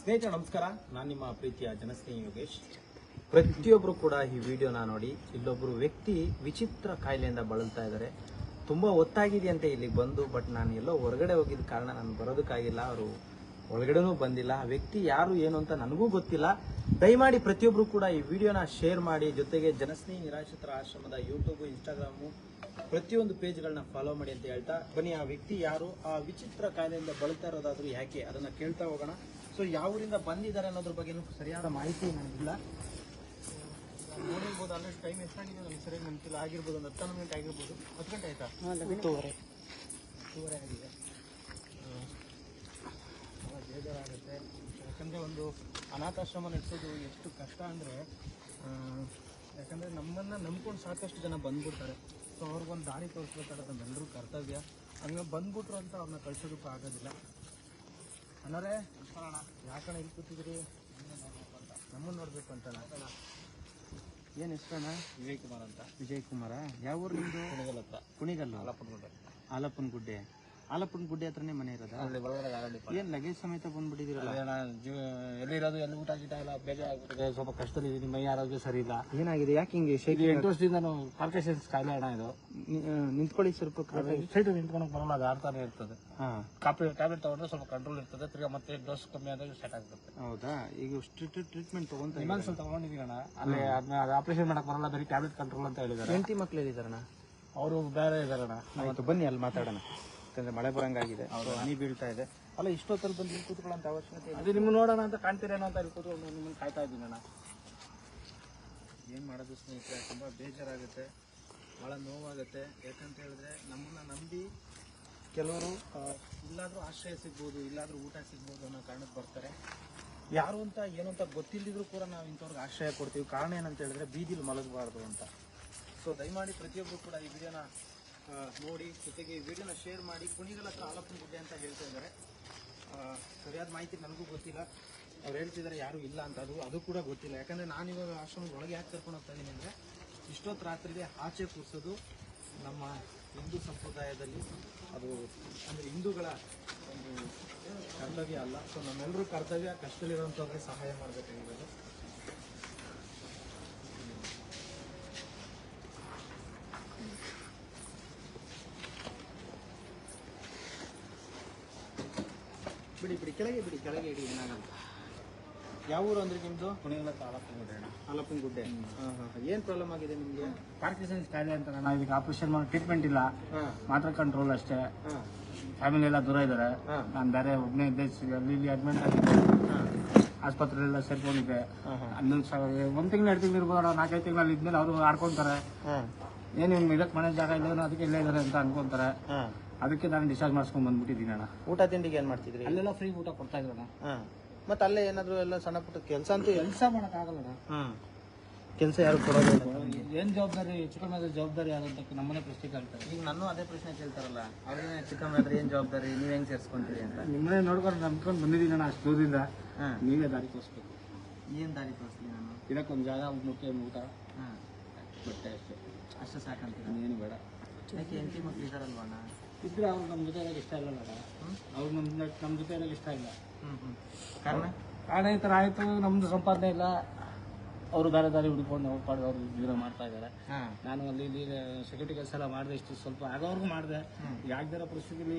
ಸ್ನೇಹಿತರೆ, ನಮಸ್ಕಾರ. ನಾನು ನಿಮ್ಮ ಪ್ರೀತಿಯ ಜನಸ್ನೇಹಿ ಯೋಗೇಶ್. ಪ್ರತಿಯೊಬ್ಬರು ಕೂಡ ಈ ವಿಡಿಯೋನ ನೋಡಿ ಇಲ್ಲೊಬ್ಬರು ವ್ಯಕ್ತಿ ವಿಚಿತ್ರ ಕಾಯಿಲೆಯಿಂದ ಬಳಲ್ತಾ ಇದ್ದಾರೆ. ತುಂಬಾ ಅಂತ ಇಲ್ಲಿಗೆ ಬಂದು, ಬಟ್ ನಾನು ಎಲ್ಲೋ ಹೊರಗಡೆ ಹೋಗಿದ್ದ ಕಾರಣ ನಾನು ಬರೋದಕ್ಕಾಗಿಲ್ಲ. ಅವರು ಒಳಗಡೆನೂ ಬಂದಿಲ್ಲ. ಆ ವ್ಯಕ್ತಿ ಯಾರು, ಏನು ಅಂತ ನನಗೂ ಗೊತ್ತಿಲ್ಲ. ದಯಮಾಡಿ ಪ್ರತಿಯೊಬ್ಬರು ಕೂಡ ಈ ವಿಡಿಯೋನ ಶೇರ್ ಮಾಡಿ. ಜೊತೆಗೆ ಜನಸ್ನೇಹಿ ನಿರಾಶ್ರಿತರ ಆಶ್ರಮದ ಯೂಟ್ಯೂಬು ಇನ್ಸ್ಟಾಗ್ರಾಮು ಪ್ರತಿಯೊಂದು ಪೇಜ್ಗಳನ್ನ ಫಾಲೋ ಮಾಡಿ ಅಂತ ಹೇಳ್ತಾ, ಬನ್ನಿ, ಆ ವ್ಯಕ್ತಿ ಯಾರು, ಆ ವಿಚಿತ್ರ ಕಾಯಿಲೆಯಿಂದ ಬಳಲ್ತಾ ಇರೋದಾದ್ರೂ ಯಾಕೆ, ಅದನ್ನು ಕೇಳ್ತಾ ಹೋಗೋಣ. ಸೊ ಯಾವ ಊರಿಂದ ಬಂದಿದ್ದಾರೆ ಅನ್ನೋದ್ರ ಬಗ್ಗೆ ಸರಿಯಾದ ಮಾಹಿತಿ ನನಗಿಲ್ಲ. ನೋಡಿರ್ಬೋದು ಆಲ್ರೆಡಿ ಟೈಮ್ ಎಷ್ಟಾಗಿದೆ ನನಗೆ ಸರಿಯಾಗಿ ನೆನಪಿಲ್ಲ ಆಗಿರ್ಬೋದು ಒಂದು ಹತ್ತು ಮಿನಿಟ್ ಆಗಿರ್ಬೋದು. ಹತ್ತು ಗಂಟೆ ಆಯ್ತಾ? ಹತ್ತೂವರೆ. ಹತ್ತುವರೆ ಆಗಿದೆ. ಬೇಜಾರಾಗುತ್ತೆ. ಯಾಕಂದರೆ ಒಂದು ಅನಾಥಾಶ್ರಮ ನಡೆಸೋದು ಎಷ್ಟು ಕಷ್ಟ ಅಂದರೆ ಯಾಕಂದರೆ ನಮ್ಮನ್ನು ನಂಬ್ಕೊಂಡು ಸಾಕಷ್ಟು ಜನ ಬಂದ್ಬಿಡ್ತಾರೆ. ಸೊ ಅವ್ರಿಗೊಂದು ದಾರಿ ತೋರಿಸ್ಬೇಕಾದ್ರೆ ನಮ್ಮೆಲ್ಲರೂ ಕರ್ತವ್ಯ. ಹಂಗೆ ಬಂದ್ಬಿಟ್ರು ಅಂತ ಅವ್ರನ್ನ ಕಳ್ಸೋದಕ್ಕೂ ಆಗೋದಿಲ್ಲ. ಅಣ್ಣರೇ ಯಾಕಣ ಇಲ್ಲಿ ಕೂತಿದ್ರಿ ನಮ್ಮನ್ನು ನೋಡಬೇಕು ಅಂತಣ ಏನು ಹೆಸರಣ್ಣ ವಿಜಯ್ ಕುಮಾರ್ ಅಂತ. ವಿಜಯ್ ಕುಮಾರ? ಯಾವ ಊರು ನಿಮ್ಮದು ಕುಣಿಗಲ್ ಹತ್ರ. ಕುಣಿಗಲ್ಲು. ಆಲಪ್ಪನ ಗುಡ್ಡೆ ಆಲಪ್ಪನ ಗುಡ್ಡೆ ಹತ್ರನೇ ಮನೆ ಇರೋದು? ಅಲ್ಲಿ ಒಳಗಡೆ ಗಾಡಿ ಏನ್ ಲಗೇಜ್ ಸಮೇತ ಜೀವ ಎಲ್ಲಿರೋದು ಎಲ್ಲಿ ಊಟ ಗೀಟ ಎಲ್ಲ ಬೇಜಾರ್ ಆಗ್ಬಿಟ್ಟಿದೆ ಸ್ವಲ್ಪ ಕಷ್ಟದಲ್ಲಿ ಮೈ ಆರೋಗ್ಯ ಸರಿ ಇಲ್ಲ ಏನಾಗಿದೆ? ಯಾಕೆ ಹಿಂಗೆ ಶೇಕ್ ಎಂಟು ವರ್ಷದಿಂದ ನಾನು ಪಾರ್ಕೇಶನ್ಸ್ ಕಾಯಿಲೆ ಅಣ್ಣ ಇದು. ನಿಂತ್ಕೊಳ್ಳಿ ಸ್ವಲ್ಪ ಸ್ಟ್ರೈಟ್ ನಿಂತ್ಕೊಳಕ್ ಬರಲ್ಲ ಅದು ಆಡ್ತಾನೆ ಇರ್ತದೆ. ಹಾ. ಕಾಪಿ ಟ್ಯಾಬ್ಲೆಟ್ ತಗೊಂಡ್ರೆ ಸ್ವಲ್ಪ ಕಂಟ್ರೋಲ್ ಇರ್ತದೆ ತಿರ್ಗಾ ಮತ್ತೆ ಡೋಸ್ ಕಮ್ಮಿ ಆದಾಗ ಸ್ಟಾರ್ಟ್ ಆಗ್ತದೆ ಹೌದಾ? ಈಗ ಟ್ರೀಟ್ಮೆಂಟ್ ತಗೊಂತ ಇನ್ನೊಂದು ಸ್ವಲ್ಪ ತಗೊಂಡಿದ್ದೀನಿ ಅಣ್ಣ. ಅಲ್ಲಿ ಅದನ್ನ ಆಪರೇಷನ್ ಮಾಡಕ್ ಬರಲ್ಲ ಬರೀ ಟ್ಯಾಬ್ಲೆಟ್ ಕಂಟ್ರೋಲ್ ಅಂತ ಹೇಳಿದ್ದಾರೆ ಹೆಂಡತಿ ಮಕ್ಳು ಇದಾರಣ್ಣ ಅವರು ಬೇರೆ ಇದಾರಣ್ಣ. ಆಯ್ತು ಬನ್ನಿ ಅಲ್ಲಿ ಮಾತಾಡೋಣ. ಯಾಕಂದ್ರೆ ಮಳೆ ಬರಂಗಾಗಿದೆ. ಅವರು ಹನಿ ಬೀಳ್ತಾ ಇದೆ. ಅಲ್ಲ ಇಷ್ಟೊತ್ತಲ್ಲಿ ಬಂದು ಇಲ್ಲಿ ಕೂತ್ಕೊಳ್ಳೋಂಥ ಅವಶ್ಯಕತೆ. ಅದು ನಿಮ್ಗೆ ನೋಡೋಣ ಅಂತ ಕಾಣ್ತೀರೇನೋ ಅಂತ ಅಲ್ಲಿ ಕೂತ್ಕೊಂಡು ನಿಮ್ಮನ್ನು ಕಾಯ್ತಾ ಇದ್ದೀನಿ ಅಣ್ಣ. ಏನು ಮಾಡೋದು ಸ್ನೇಹಿತರೆ? ತುಂಬಾ ಬೇಜಾರಾಗುತ್ತೆ. ಬಹಳ ನೋವಾಗುತ್ತೆ. ಯಾಕಂತ ಹೇಳಿದ್ರೆ ನಮ್ಮನ್ನ ನಂಬಿ ಕೆಲವರು ಇಲ್ಲಾದರೂ ಆಶ್ರಯ ಸಿಗ್ಬೋದು ಇಲ್ಲಾದರೂ ಊಟ ಸಿಗ್ಬೋದು ಅನ್ನೋ ಕಾರಣಕ್ಕೆ ಬರ್ತಾರೆ. ಯಾರು ಅಂತ ಏನು ಅಂತ ಗೊತ್ತಿಲ್ಲದಿದ್ರು ಕೂಡ ನಾವು ಇಂಥವ್ರಿಗೆ ಆಶ್ರಯ ಕೊಡ್ತೀವಿ. ಕಾರಣ ಏನಂತ ಹೇಳಿದ್ರೆ ಬೀದಿಲಿ ಮಲಗಬಾರ್ದು ಅಂತ. ಸೊ ದಯಮಾಡಿ ಪ್ರತಿಯೊಬ್ಬರು ಕೂಡ ಈ ವಿಡಿಯೋನ ನೋಡಿ, ಜೊತೆಗೆ ಈ ವಿಡಿಯೋನ ಶೇರ್ ಮಾಡಿ, ಕುಣಿಗಲ ಆಲಪ್ಪನ ಗುಡ್ಡೆ ಅಂತ ಹೇಳ್ತಾ ಇದ್ದಾರೆ. ಸರಿಯಾದ ಮಾಹಿತಿ ನನಗೂ ಗೊತ್ತಿಲ್ಲ. ಅವ್ರು ಹೇಳ್ತಿದ್ದಾರೆ, ಯಾರು ಇಲ್ಲ ಅಂತ. ಅದು ಅದು ಕೂಡ ಗೊತ್ತಿಲ್ಲ. ಯಾಕಂದ್ರೆ ನಾನು ಇವಾಗ ಆಶ್ರಮದ ಒಳಗೆ ಯಾಕೆ ಕರ್ಕೊಂಡು ಹೋಗ್ತಾ ಇದ್ದೀನಿ ಅಂದರೆ, ಇಷ್ಟೊತ್ತು ರಾತ್ರಿಗೆ ಆಚೆ ಕೂರಿಸೋದು ನಮ್ಮ ಹಿಂದೂ ಸಂಪ್ರದಾಯದಲ್ಲಿ ಅದು, ಅಂದರೆ ಹಿಂದೂಗಳ ಒಂದು ಕರ್ತವ್ಯ ಅಲ್ಲ. ಸೊ ನಮ್ಮೆಲ್ಲರೂ ಕರ್ತವ್ಯ ಕಷ್ಟದಲ್ಲಿರುವಂಥವ್ರಿಗೆ ಸಹಾಯ ಮಾಡಬೇಕಾಗಿರೋದು ಬಿಡಿ ಬಿಡಿ ಕೆಳಗೆ ಬಿಡಿ ಕೆಳಗೆ ಇಡಿ ಏನಾಗಲ್ಲ. ಯಾವ ಊರು ಅಂದ್ರೆ ನಿಮ್ದು? ಕುಣಿಗಲ ತಾಲೂಕು ಗುಡ್ಡೆ ಹಾಂ ಹಾಂ ಏನು ಪ್ರಾಬ್ಲಮ್ ಆಗಿದೆ ನಿಮಗೆ? ಪಾರ್ಕಿಸನ್ಸ್ ಕಾಯಿಲೆ ಅಂತ ನಾನು ಇದಕ್ಕೆ ಆಪರೇಷನ್ ಮಾಡಿ ಟ್ರೀಟ್ಮೆಂಟ್ ಇಲ್ಲ. ಮಾತ್ರ ಕಂಟ್ರೋಲ್ ಅಷ್ಟೇ. ಹಾಂ. ಫ್ಯಾಮಿಲಿ ಎಲ್ಲ ದೂರ ಇದ್ದಾರೆ ನಾನು ಬೇರೆ ಒಬ್ಬನೇ ಇದ್ದೆ ಅಲ್ಲಿ ಇಲ್ಲಿ ಅಡ್ಮಿಟ್ ಆಗಿದ್ದೆ. ಆಸ್ಪತ್ರೆಯೆಲ್ಲ ಸೇರ್ಕೊಂಡಿದ್ದೆ. ಹನ್ನೊಂದು ಸಾವಿರ ಒಂದು ತಿಂಗಳು ಎರಡು ತಿಂಗಳು ಇರ್ಬೋದು ನಾಲ್ಕೈದು ತಿಂಗಳಲ್ಲಿ ಇದ್ಮೇಲೆ ಅವರು ಆಡ್ಕೊಂತಾರೆ. ಏನೇನು ಏನು ಇವ್ನು ಇದಕ್ಕೆ ಮನೆ ಜಾಗ ಇಲ್ಲ ಅದಕ್ಕೆ ಇಲ್ಲೇ ಇದ್ದಾರೆ ಅಂತ ಅನ್ಕೊಂತಾರೆ. ಹಾಂ. ಅದಕ್ಕೆ ನಾನು ಡಿಸ್ಚಾರ್ಜ್ ಮಾಡಿಸ್ಕೊಂಡ್ ಬಂದ್ಬಿಟ್ಟಿದ್ದೀನಿ ಅಣ್ಣ. ಊಟ ತಿಂಡಿಗೆ ಏನು ಮಾಡ್ತಿದ್ರಿ? ಅಲ್ಲೆಲ್ಲ ಫ್ರೀ ಊಟ ಕೊಡ್ತಾ ಇದ್ರಣ್ಣ. ಹಾಂ. ಮತ್ತೆ ಅಲ್ಲೇ ಏನಾದರೂ ಎಲ್ಲ ಸಣ್ಣ ಪುಟ್ಟ ಕೆಲಸ ಅಂತೂ ಕೆಲಸ ಮಾಡೋಕ್ಕಾಗಲ್ಲಣ್ಣ. ಹಾಂ. ಕೆಲಸ ಯಾರು ಕೊಡೋದು ಏನು ಜವಾಬ್ದಾರಿ ಚಿಕನ್ ಮೇಲೆ ಜವಾಬ್ದಾರಿ ಯಾರು ಅಂತ ನಮ್ಮನೆ ಪ್ರಶ್ನೆ ಕೇಳ್ತಾರೆ. ಈಗ ನಾನು ಅದೇ ಪ್ರಶ್ನೆ ಕೇಳ್ತಾರಲ್ಲ ಚಿಕ್ಕಮ್ಮ ಹತ್ರ ಏನು ಜವಾಬ್ದಾರಿ ನೀವು ಹೆಂಗೆ ಸೇರಿಸ್ಕೊಂತೀರಿ ಅಂತ? ನಿಮ್ಮನೆ ನೋಡ್ಕೊಂಡು ನಂಬ್ಕೊಂಡು ಬಂದಿದ್ದೀನಿ ಅಣ್ಣ ಅಷ್ಟು ದೂರದಿಂದ. ಹಾಂ. ನೀವೇ ದಾರಿ ತೋರಿಸ್ಬೇಕು. ಏನು ದಾರಿ ತೋರಿಸ್ಲಿ ನಾನು? ಇದಕ್ಕೊಂದು ಜಾಗ ಮುಖ್ಯ ಊಟ. ಹಾಂ. ಬಟ್ಟೆ ಅಷ್ಟೇ. ಅಷ್ಟು ಸಾಕಂತೀನಿ ಏನು ಬೇಡ. ಯಾಕೆ ಹೆಂಡತಿ ಮಕ್ಳು ಇದಾರಲ್ವ ಅಣ್ಣ? ಇದ್ರೆ ಅವ್ರು ನಮ್ಮ ಜೊತೆ ಇರೋಕೆ ಇಷ್ಟ ಇಲ್ಲ ಮೇಡಮ್ ಅವ್ರು ನಮ್ಮ ನಮ್ಮ ಜೊತೆ ಇರೋಕೆ ಇಷ್ಟ ಇಲ್ಲ. ಹ್ಞೂ ಹ್ಞೂ ಕಾರಣ? ಕಾರಣ ಈ ಥರ ಆಯಿತು ನಮ್ಮದು ಸಂಪಾದನೆ ಇಲ್ಲ. ಅವರು ಬೇರೆ ದಾರಿ ಹುಡ್ಕೊಂಡು ಅವ್ರು ಅವ್ರು ಜೀವನ ಮಾಡ್ತಾ ಇದ್ದಾರೆ. ನಾನು ಅಲ್ಲಿ ಇಲ್ಲಿ ಸೆಕ್ಯೂರಿಟಿ ಕೆಲಸ ಎಲ್ಲ ಮಾಡಿದೆ ಇಷ್ಟು ಸ್ವಲ್ಪ ಆಗೋವರೆಗೂ ಮಾಡಿದೆ. ಯಾವ್ದಾರ ಪರಿಸ್ಥಿತಿಲಿ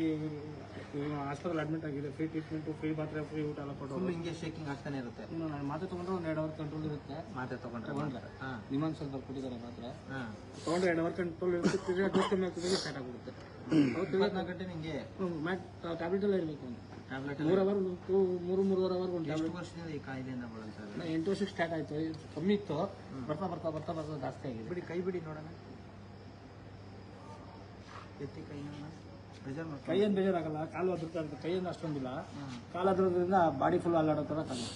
ಹಾಸ್ಪಿಟಲ್ ಅಡ್ಮಿಟ್ ಆಗಿದೆ. ಫ್ರೀ ಟ್ರೀಟ್ಮೆಂಟ್ ಫ್ರೀ ಮಾತ್ರೆ ಫ್ರೀ ಊಟ ಎಲ್ಲ ಕೊಟ್ಟು ಹಿಂಗೆ ಶೇಕಿಂಗ್ ಆಗ್ತಾನೆ ಇರುತ್ತೆ. ನಾನು ಮಾತ್ರೆ ತೊಗೊಂಡ್ರೆ ಒಂದು ಎರಡು ಅವರ್ ಕಂಟ್ರೋಲ್ ಇರುತ್ತೆ. ಮಾತ್ರೆ ತಗೊಂಡ್ರೆ ತಗೊಂಡ್ರೆ. ನಿಮ್ಮನ್ನು ಸ್ವಲ್ಪ ಕೊಟ್ಟಿದ್ದಾರೆ ಮಾತ್ರ. ತಗೊಂಡ್ರೆ ಎರಡು ಅವರ್ ಕಂಟ್ರೋಲ್ ಇರುತ್ತೆ. ತಿರ್ಗಾ ಡೋಸ್ ಕಮ್ಮಿ ಆಗ್ತದೆ ಸ್ಟಾರ್ಟ್ ಆಗ್ಬಿಡುತ್ತೆ. ಗಂಟೆ ನಿಮಗೆ ಟ್ಯಾಬ್ಲೆಟ್ ಎಲ್ಲ ಇರಬೇಕು. ಟ್ಯಾಬ್ಲೆಟ್ ಮೂರು ಅವರ್ ಮೂರು ಮೂರುವರೆ ಅವರ್ ಒಂದು ಟ್ಯಾಬ್ಲೆಟ್ ವರ್ಷದಿಂದ ಈ ಕಾಯಿಲೆಯಿಂದ ಬಳಲ್ತಾ ಇದ್ದಾರೆ ಎಂಟು ವರ್ಷಕ್ಕೆ ಸ್ಟಾರ್ಟ್ ಆಯಿತು. ಕಮ್ಮಿ ಇತ್ತು. ಬರ್ತಾ ಬರ್ತಾ ಬರ್ತಾ ಬರ್ತಾ ಜಾಸ್ತಿ ಆಗಿದೆ. ಬಿಡಿ ಕೈ ಬಿಡಿ ನೋಡೋಣ. ಎತ್ತಿ ಕೈ ಬೇಜಾರು ಮಾಡಿ ಕೈಯೇನು ಬೇಜಾರಾಗಲ್ಲ. ಕಾಲು ಅದ್ರತಾ ಇರುತ್ತೆ. ಕೈಯನ್ನು ಅಷ್ಟೊಂದಿಲ್ಲ. ಕಾಲು ಅದ್ರದ್ರಿಂದ ಬಾಡಿ ಫುಲ್ ಅಲ್ಲಾಡೋ ಥರ ಕಾಲು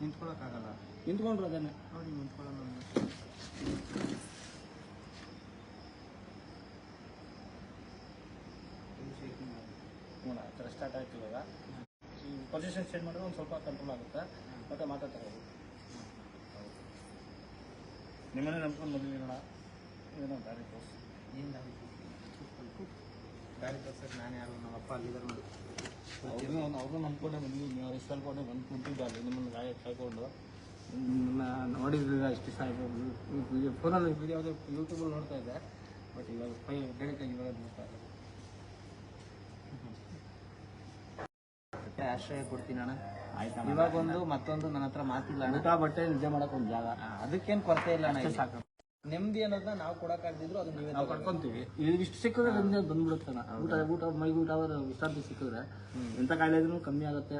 ನಿಂತ್ಕೊಳ್ಳೋಕ್ಕಾಗಲ್ಲ ನಿಂತ್ಕೊಂಡ್ರು ಅದೇನೆ. ನೋಡಿ ನಿಂತ್ಕೊಳ್ಳೋಣ. ಆ ಥರ ಸ್ಟಾರ್ಟ್ ಆಯ್ತು ಇವಾಗ ಈ ಪೊಸಿಷನ್ ಚೇಂಜ್ ಮಾಡಿದ್ರೆ ಒಂದು ಸ್ವಲ್ಪ ಕಂಟ್ರೋಲ್ ಆಗುತ್ತೆ ಮತ್ತೆ ಮಾತಾಡ್ತಾರೆ ನಿಮ್ಮನ್ನೇ ನಂಬ್ಕೊಂಡು ಬಂದಿದ್ದೀನಣ್ಣ ಏನೋ ದಾರಿ ತೋರಿಸಿ ಏನು ದಾರಿ ದಾರಿ ತೋರ್ಸಕ್ಕೆ ನಾನು ಯಾರು ನಮ್ಮ ಅಪ್ಪ ಅಲ್ಲಿದ್ದಾರೆ ನೋಡಿ ಅವ್ರನ್ನೂ ಒಂದು ಅವ್ರನ್ನ ನಂಬ್ಕೊಂಡೆ ಬಂದಿದ್ದೀನಿ ನೀವು ಅವ್ರು ಅನ್ಕೊಂಡೆ ಬಂದು ಕುಂತಿದ್ದಾರೆ ನಿಮ್ಮನ್ನು ಗಾಯ ಕಾಯ್ಕೊಂಡು ನೋಡಿದ್ರಿಲ್ಲ ಇಷ್ಟು ಆಯ್ತು ಫೋನಲ್ಲಿ ವಿಡಿಯೋ ಯೂಟ್ಯೂಬಲ್ಲಿ ನೋಡ್ತಾ ಇದ್ದೆ ಬಟ್ ಇವಾಗ ಫೈ ಡೈರೆಕ್ಟಾಗಿ ಇವಾಗ ನೋಡ್ತಾ ಇದ್ದೆ ಆಶ್ರಯ ಕೊಡ್ತೀನಿ ಅಣ್ಣ. ಆಯ್ತಾ ಇವಾಗ ಒಂದು ಮತ್ತೊಂದು ನನ್ನ ಹತ್ರ ಮಾತಿಲ್ಲ ಅಣ್ಣ. ಊಟ ಬಟ್ಟೆ ನಿಜ ಮಾಡಕ್ ಒಂದು ಜಾಗ. ಅದಕ್ಕೇನ್ ಕೊರತೆ ಇಲ್ಲ ಅಣ್ಣ ಸಾಕು. ನೆಮ್ಮದಿ ಅನ್ನೋದನ್ನ ನಾವು ಕೊಡಕ್ಕಾಗ್ದಿದ್ರು ಅದು ನೀವೇ ನಾವು ಕಟ್ಕೊಂತೀವಿ. ಇಷ್ಟು ಸಿಕ್ಕಿದ್ರೆ ನಿಮ್ಗೆ ಬಂದ್ಬಿಡುತ್ತೆ ಅಣ್ಣ. ಊಟ ಊಟ ಮೈಗೆ ಊಟ ವಿಶ್ರಾಂತಿ ಸಿಕ್ಕಿದ್ರೆ ಎಂತ ಕಾಯಿಲೆ ಇದ್ರೂ ಕಮ್ಮಿ ಆಗುತ್ತೆ.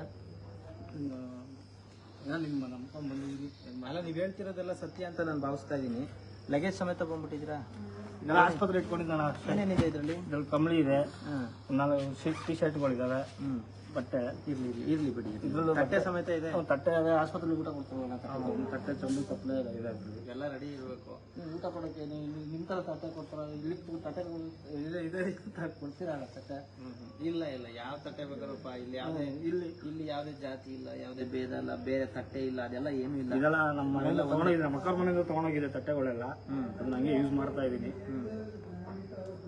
ಏನೋ ನಿಮ್ಮ ನಂಬ್ಕೊಂಡು ಬಂದಿದ್ದೀವಿ ಅಲ್ಲ ನೀವ್ ಹೇಳ್ತಿರೋದೆಲ್ಲ ಸತ್ಯ ಅಂತ ನಾನು ಭಾವಿಸ್ತಾ ಇದೀನಿ. ಲಗೇಜ್ ಸಮೇತ ಬಂದ್ಬಿಟ್ಟಿದ್ದೀರಾ? ಇದೆಲ್ಲ ಆಸ್ಪತ್ರೆ ಇಟ್ಕೊಂಡಿದ್ದಾಣ ಏನೇನಿದೆ ಇದರಲ್ಲಿ? ಇದ್ರಲ್ಲಿ ಕಂಬಳಿ ಇದೆ. ನಾಲ್ಕು ಟಿ ಶರ್ಟ್ಗಳಿದ್ದಾವೆ ಹ್ಮ್. ಬಟ್ಟೆ ಇರ್ಲಿ ಇರ್ಲಿ ಬಿಡಿ. ಇದ್ರಲ್ಲೂ ತಟ್ಟೆ ಸಮೇತ ಇದೆ. ತಟ್ಟೆ ಅದೇ ಆಸ್ಪತ್ರೆ ಊಟ ಕೊಡ್ತಾವಲ್ಲ ತಟ್ಟೆ. ಚಂದು ಕಪ್ಪಲೆ ಇದೆ. ಎಲ್ಲ ರೆಡಿ ಇರಬೇಕು. ಊಟ ಕೊಡೋಕೆ ನಿಮ್ಮ ಥರ ತಟ್ಟೆ ಕೊಡ್ತಾರ ಇಲ್ಲಿ ತಟ್ಟೆ ಇದೆ ಇದೆ ಅಂತ ಕೊಡ್ತೀರಲ್ಲ ತಟ್ಟೆ? ಇಲ್ಲ ಇಲ್ಲ ಯಾವ ತಟ್ಟೆ ಬೇಕಾರಪ್ಪ ಇಲ್ಲಿ ಯಾವ್ದೇ ಇಲ್ಲಿ ಇಲ್ಲಿ ಯಾವ್ದೇ ಜಾತಿ ಇಲ್ಲ ಯಾವ್ದೇ ಭೇದ ಇಲ್ಲ ಬೇರೆ ತಟ್ಟೆ ಇಲ್ಲ ಅದೆಲ್ಲ ಏನು ಇಲ್ಲ. ಇದೆಲ್ಲ ನಮ್ಮ ಮನೆಯಿಂದ ತೊಗೊಂಡೋಗಿದೆ ಮಕ್ಕಳ ಮನೆಯಿಂದ ತೊಗೊಂಡೋಗಿದೆ ತಟ್ಟೆಗಳೆಲ್ಲ. ಅದನ್ನ ಹಂಗೆ ಯೂಸ್ ಮಾಡ್ತಾ ಇದ್ದೀನಿ.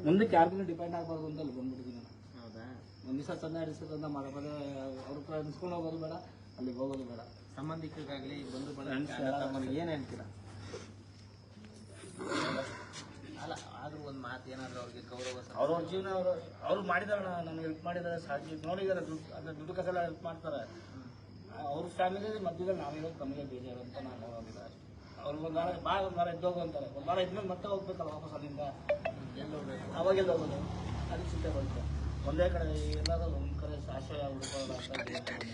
ಮುಂದಕ್ಕೆ ಯಾರಿಗೂ ಡಿಪೆಂಡ್ ಆಗಬಾರ್ದು ಅಂತ ಅಲ್ಲಿ ಬಂದ್ಬಿಟ್ಟಿದ್ದೀನಿ ಹೌದಾ? ಒಂದು ದಿವಸ ಚಂದ ದಿವಸದಿಂದ ಮಾಡಬಾರ್ದು ಅವ್ರ ಕೂಡ ಹೋಗೋದು ಬೇಡ ಅಲ್ಲಿಗೆ ಹೋಗೋದು ಬೇಡ. ಸಂಬಂಧಿಕರಿಗಾಗ್ಲಿ ಬಂಧು ಬೇಡ ಬಳಗ ಏನ್ ಹೇಳ್ತೀರಾ? ಅಲ್ಲ ಆದ್ರೂ ಒಂದ್ ಮಾತು ಏನಾದ್ರು ಅವ್ರಿಗೆ ಗೌರವ ಅವ್ರ ಅವ್ರವ್ರ ಜೀವನ ಅವರು ಅವ್ರು ಮಾಡಿದಾರೆ ನನಗೆ ಹೆಲ್ಪ್ ಮಾಡಿದ್ದಾರೆ ಸಾಧ್ಯ ನೋಡಿದಾರೆ ದುಡ್ಡು ಅಂದ್ರೆ ದುಡ್ಡು ಕಸೆಲ್ಲ ಹೆಲ್ಪ್ ಮಾಡ್ತಾರೆ. ಅವ್ರ ಫ್ಯಾಮಿಲಿ ಮಧ್ಯದಲ್ಲಿ ನಾವಿರೋದು ನಮಗೆ ಬೇಜಾರು ಅಂತ ನಾನು ನೋಡೋದಿಲ್ಲ ಅಷ್ಟೇ. ಅವ್ರು ಒಂದು ವಾರ ಬಾ ಒಂದು ವಾರ ಎದ್ದೋಗು ಅಂತಾರೆ. ಒಂದು ವಾರ ಇದ್ಮೇಲೆ ಮತ್ತೆ ಹೋಗ್ಬೇಕಲ್ಲ ವಾಪಸ್ ಅಲ್ಲಿಂದ? ಎಲ್ಲಿ ಹೋಗ್ಬೇಕು? ಅವಾಗ ಹೋಗೋದು. ಅದಕ್ಕೆ ಸಿದ್ಧ ಬಂತು ಒಂದೇ ಕಡೆ ಎಲ್ಲಾದ್ರೂ ಒಂದು ಕಡೆ ಸಾಸಿವೆ ಬಂದಿದ್ದೀನಿ.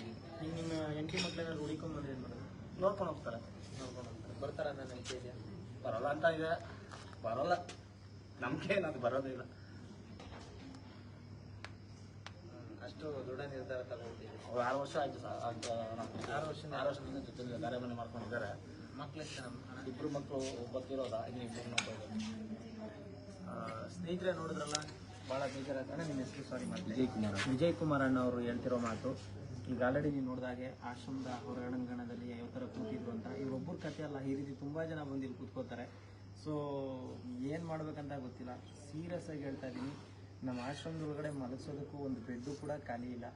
ಈಗ ನಿಮ್ಮ ಹೆಂಡತಿ ಮಕ್ಳೆಲ್ಲ ಹುಡಿಕೊಂಬಂದ್ರೆ ಏನ್ ಮಾಡೋದು? ನೋಡ್ಕೊಂಡು ಹೋಗ್ತಾರೆ. ನೋಡ್ಕೊಂಡು ಹೋಗ್ತಾರೆ. ಬರ್ತಾರ ನನ್ನ ನಂಬಿಕೆ ಇದೆಯಾ ಬರಲ್ಲ ಅಂತ ಇದೆ. ಬರಲ್ಲ. ನಂಬಿಕೆ ಏನದು ಬರೋದಿಲ್ಲ ಅಷ್ಟು ದೃಢ ನಿರ್ಧಾರ ತಗೊಂಡಿದ್ದೀವಿ ಅವ್ರು ಆರು ವರ್ಷ ಆಯ್ತು ಸರ್ ಆರು ವರ್ಷ ಆರು ವರ್ಷದಿಂದ ಜೊತೆ ಗಾರೆ ಮನೆ ಮಾಡ್ಕೊಂಡಿದ್ದಾರೆ ಮಕ್ಕಳು? ಇಬ್ರು ಮಕ್ಕಳು ಒಬ್ಬತ್ತಿರೋದ ಇನ್ನು ಇಬ್ಬರು ಮಕ್ಕಳು ಸ್ನೇಹಿತರೆ ನೋಡಿದ್ರಲ್ಲ? ಭಾಳ ಬೇಜಾರಾಗ್ತಾನೆ ನಿನ್ನ ಹೆಸರು ಸಾರಿ ವಿಜಯ್ ಕುಮಾರ್ ವಿಜಯ್ ಕುಮಾರ್ ಅಣ್ಣ ಅವರು ಹೇಳ್ತಿರೋ ಮಾತು. ಈಗ ಆಲ್ರೆಡಿ ನೀವು ನೋಡಿದಾಗೆ ಆಶ್ರಮದ ಹೊರಾಂಗಣದಲ್ಲಿ ಯಾವ ಥರ ಕೂತಿದ್ರು ಅಂತ. ಇವರೊಬ್ಬರು ಕಥೆ ಅಲ್ಲ, ಈ ರೀತಿ ತುಂಬ ಜನ ಬಂದು ಇಲ್ಲಿ ಕೂತ್ಕೋತಾರೆ. ಸೊ ಏನು ಮಾಡ್ಬೇಕಂತ ಗೊತ್ತಿಲ್ಲ. ಸೀರಿಯಸ್ ಆಗಿ ಹೇಳ್ತಾ ಇದ್ದೀನಿ ನಮ್ಮ ಆಶ್ರಮದ ಒಳಗಡೆ ಮಲಗಿಸೋದಕ್ಕೂ ಒಂದು ಬೆಡ್ಡು ಕೂಡ ಖಾಲಿ ಇಲ್ಲ.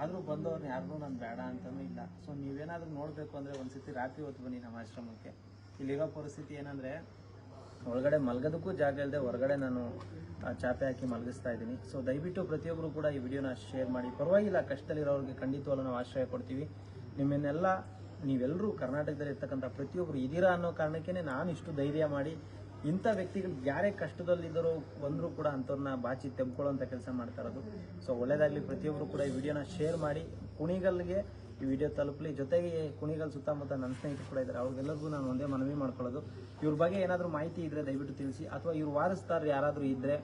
ಆದರೂ ಬಂದವ್ರನ್ನ ಯಾರಿಗೂ ನಾನು ಬೇಡ ಅಂತಲೂ ಇಲ್ಲ. ಸೊ ನೀವೇನಾದರೂ ನೋಡಬೇಕು ಅಂದರೆ ಒಂದು ಸತಿ ರಾತ್ರಿ ಹೊತ್ತು ಬನ್ನಿ ನಮ್ಮ ಆಶ್ರಮಕ್ಕೆ. ಇಲ್ಲಿರೋ ಪರಿಸ್ಥಿತಿ ಏನಂದರೆ ಒಳಗಡೆ ಮಲಗೋದಕ್ಕೂ ಜಾಗ ಇಲ್ಲದೆ ಹೊರಗಡೆ ನಾನು ಚಾಪೆ ಹಾಕಿ ಮಲಗಿಸ್ತಾ ಇದ್ದೀನಿ. ಸೊ ದಯವಿಟ್ಟು ಪ್ರತಿಯೊಬ್ಬರು ಕೂಡ ಈ ವಿಡಿಯೋನ ಶೇರ್ ಮಾಡಿ. ಪರವಾಗಿಲ್ಲ, ಕಷ್ಟದಲ್ಲಿರೋರಿಗೆ ಖಂಡಿತವಾಗ್ಲೂ ನಾವು ಆಶ್ರಯ ಕೊಡ್ತೀವಿ. ನಿಮ್ಮನ್ನೆಲ್ಲ ನೀವೆಲ್ಲರೂ ಕರ್ನಾಟಕದಲ್ಲಿ ಇರ್ತಕ್ಕಂಥ ಪ್ರತಿಯೊಬ್ಬರು ಇದೀರಾ ಅನ್ನೋ ಕಾರಣಕ್ಕೇ ನಾನು ಇಷ್ಟು ಧೈರ್ಯ ಮಾಡಿ, ಇಂಥ ವ್ಯಕ್ತಿಗಳು ಯಾರೇ ಕಷ್ಟದಲ್ಲಿದ್ದರೂ ಬಂದರೂ ಕೂಡ ಅಂಥವ್ರನ್ನ ಬಾಚಿ ತೆಮ್ಕೊಳ್ಳೋಂಥ ಕೆಲಸ ಮಾಡ್ತಾ ಇರೋದು. ಸೊ ಒಳ್ಳೇದಾಗಲಿ ಪ್ರತಿಯೊಬ್ಬರು ಕೂಡ ಈ ವಿಡಿಯೋನ ಶೇರ್ ಮಾಡಿ. ಕುಣಿಗಲ್ಗೆ ಈ ವಿಡಿಯೋ ತಲುಪಲಿ. ಜೊತೆಗೆ ಕುಣಿಗಲ್ ಸುತ್ತಮುತ್ತ ನನ್ನ ಸ್ನೇಹಿತರು ಕೂಡ ಇದ್ದಾರೆ ಅವ್ರಿಗೆಲ್ಲರಿಗೂ ನಾನು ಒಂದೇ ಮನವಿ ಮಾಡ್ಕೊಳ್ಳೋದು. ಇವ್ರ ಬಗ್ಗೆ ಏನಾದರೂ ಮಾಹಿತಿ ಇದ್ದರೆ ದಯವಿಟ್ಟು ತಿಳಿಸಿ. ಅಥವಾ ಇವ್ರು ವಾರಸ್ತಾರ ಯಾರಾದರೂ ಇದ್ದರೆ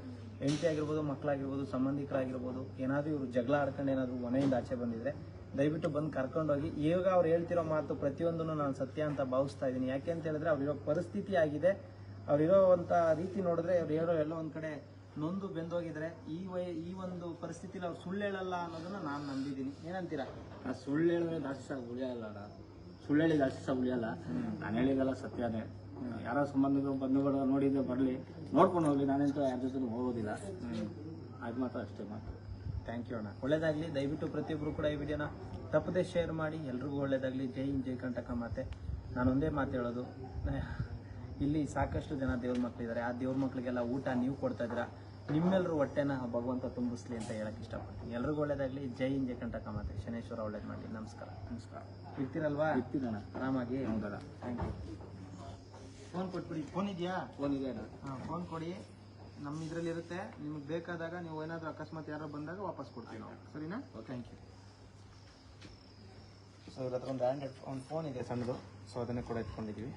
ಹೆಂಡತಿ ಆಗಿರ್ಬೋದು ಮಕ್ಕಳಾಗಿರ್ಬೋದು ಸಂಬಂಧಿಕರಾಗಿರ್ಬೋದು, ಏನಾದರೂ ಇವರು ಜಗಳ ಆಡ್ಕೊಂಡು ಏನಾದರೂ ಮನೆಯಿಂದ ಆಚೆ ಬಂದಿದ್ರೆ ದಯವಿಟ್ಟು ಬಂದು ಕರ್ಕೊಂಡೋಗಿ. ಈಗ ಅವ್ರು ಹೇಳ್ತಿರೋ ಮಾತು ಪ್ರತಿಯೊಂದನ್ನು ನಾನು ಸತ್ಯ ಅಂತ ಭಾವಿಸ್ತಾ ಇದ್ದೀನಿ. ಯಾಕೆ ಅಂತ ಹೇಳಿದ್ರೆ ಅವ್ರಿರೋ ಪರಿಸ್ಥಿತಿ ಆಗಿದೆ. ಅವರಿರೋವಂಥ ರೀತಿ ನೋಡಿದ್ರೆ ಅವ್ರು ಹೇಳೋ ಎಲ್ಲೋ ಒಂದು ಕಡೆ ನೊಂದು ಬೆಂದೋಗಿದ್ರೆ ಈ ವಯ ಈ ಒಂದು ಪರಿಸ್ಥಿತಿಲಿ ಅವ್ರು ಸುಳ್ಳು ಹೇಳಲ್ಲ ಅನ್ನೋದನ್ನ ನಾನು ನಂಬಿದ್ದೀನಿ. ಏನಂತೀರಾ? ಆ ಸುಳ್ಳು ಹೇಳಿದ್ರೆ ಜಾಸ್ತಿ ಸಾಕು ಉಳಿಯಲ್ಲ ಅಣ್ಣ. ಸುಳ್ಳು ಹೇಳಿ ಜಾಸ್ತಿ ಸಾಕು ಉಳಿಯಲ್ಲ. ನಾನು ಹೇಳಿದೆಲ್ಲ ಸತ್ಯನೇ ಯಾರೋ ಸಂಬಂಧಿಕರು ಬಂಧುಗಳು ನೋಡಿದ್ರೆ ಬರಲಿ. ನೋಡ್ಕೊಂಡು ಹೋಗ್ಲಿ. ನಾನಂತೂ ಯಾರ ಜೊತೆ ಹೋಗೋದಿಲ್ಲ. ಅದು ಮಾತ್ರ ಅಷ್ಟೇ ಮಾತು. ಥ್ಯಾಂಕ್ ಯು ಅಣ್ಣ. ಒಳ್ಳೇದಾಗಲಿ. ದಯವಿಟ್ಟು ಪ್ರತಿಯೊಬ್ಬರು ಕೂಡ ಈ ವಿಡಿಯೋನ ತಪ್ಪದೆ ಶೇರ್ ಮಾಡಿ. ಎಲ್ರಿಗೂ ಒಳ್ಳೇದಾಗಲಿ. ಜೈ ಜೈ ಕಂಟಕ ಮಾತೆ. ನಾನು ಒಂದೇ ಮಾತು ಹೇಳೋದು. ಇಲ್ಲಿ ಸಾಕಷ್ಟು ಜನ ದೇವ್ರ ಮಕ್ಕಳಿದ್ದಾರೆ ಆ ದೇವ್ರ ಮಕ್ಕಳಿಗೆಲ್ಲ ಊಟ ನೀವು ಕೊಡ್ತಾ ಇದ್ದೀರಾ? ನಿಮ್ಮೆಲ್ಲರೂ ಹೊಟ್ಟೆನ ಭಗವಂತ ತುಂಬಿಸ್ಲಿ ಅಂತ ಹೇಳಕ್ ಇಷ್ಟಪಡ್ತೀನಿ. ಎಲ್ರಿಗೂ ಒಳ್ಳೇದಾಗಲಿ. ಜೈ ಹಿಂದ್ ಜೈ ಕಂಟಕ ಮಾತೆ ಶನೇಶ್ವರ ಒಳ್ಳೇದು ಮಾಡಿ ನಮಸ್ಕಾರ. ನಮಸ್ಕಾರ. ಇರ್ತೀರಲ್ವಾ? ಇರ್ತೀನಣ್ಣ. ಆರಾಮಾಗಿ? ಹೌದಲ್ಲ ಥ್ಯಾಂಕ್ ಯು ಫೋನ್ ಕೊಟ್ಬಿಡಿ. ಫೋನ್ ಇದೆಯಾ? ಫೋನ್ ಇದೆ ಹಾಂ ಫೋನ್ ಕೊಡಿ. ನಮ್ಮ ಇದರಲ್ಲಿ ಇರುತ್ತೆ ನಿಮಗೆ ಬೇಕಾದಾಗ ನೀವು ಏನಾದರೂ ಅಕಸ್ಮಾತ್ ಯಾರೋ ಬಂದಾಗ ವಾಪಸ್ ಕೊಡ್ತೀವಿ ನಾವು. ಸರಿನಾ? ಥ್ಯಾಂಕ್ ಯು ಸೊ ಇವ್ರ ಹತ್ರ ಒಂದು ಆ್ಯಂಡ್ರಾಯ್ಡ್ ಒಂದು ಫೋನ್ ಇದೆ ಸಣ್ಣದು. ಸೊ ಅದನ್ನೇ ಕೂಡ ಇಟ್ಕೊಂಡಿದ್ದೀವಿ